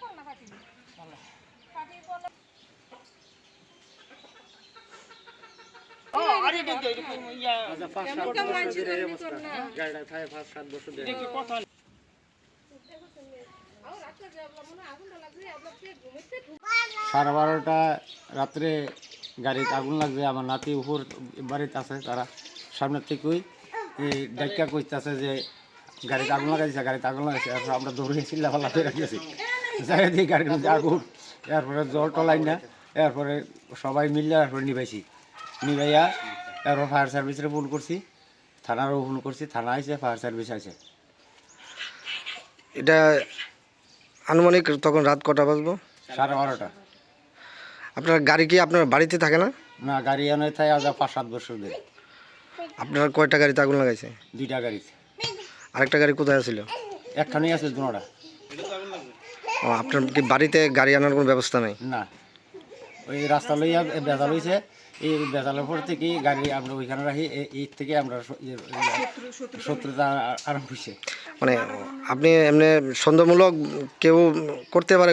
কর না কাটি কাটি বলে ঘুমিতে সাড়ে বারোটা রাত্রে গাড়িতে আগুন লাগছে আমার নাতি উপর বাড়িতে আছে তারা সামনের থেকেই এই ডাক্কা কইতেছে যে গাড়িতে আগুন লাগাইছে গাড়িতে আগুন লাগাইছে। তারপর আমরা দৌড়ে চিল্লা করে গেছি। যাই দিয়ে গাড়ির মধ্যে আগুন। এরপরে জল টলাই না এরপরে সবাই মিললে এরপরে নিভাইছি নিভাইয়া এরপর ফায়ার সার্ভিসে ফোন করছি থানারও ফোন করছি থানা আইছে ফায়ার সার্ভিস আছে এটা আনুমানিক তখন রাত কটা বাজবো? সাড়ে বারোটা। আপনার গাড়ি কি আপনার বাড়িতে থাকে না? না গাড়ি এনে থাকে আজ পাঁচ সাত বছর ধরে। আপনার কয়টা গাড়িতে আগুন লাগাইছে? দুইটা গাড়িতে। আরেকটা গাড়ি কোথায় ছিল একখানেই আছে দুটা ও আপনার কি বাড়িতে গাড়ি আনার কোনো ব্যবস্থা নেই? না। ওই রাস্তা লইয়া বেজা লইছে এই বেজালের পর থেকে গাড়ি আমরা ওইখানে রাখি। এই থেকে আমরা ইয়ে- শত্রুতা আরম্ভ হয়েছে মানে আপনি এমনি সন্দেহমূলক কেউ করতে পারে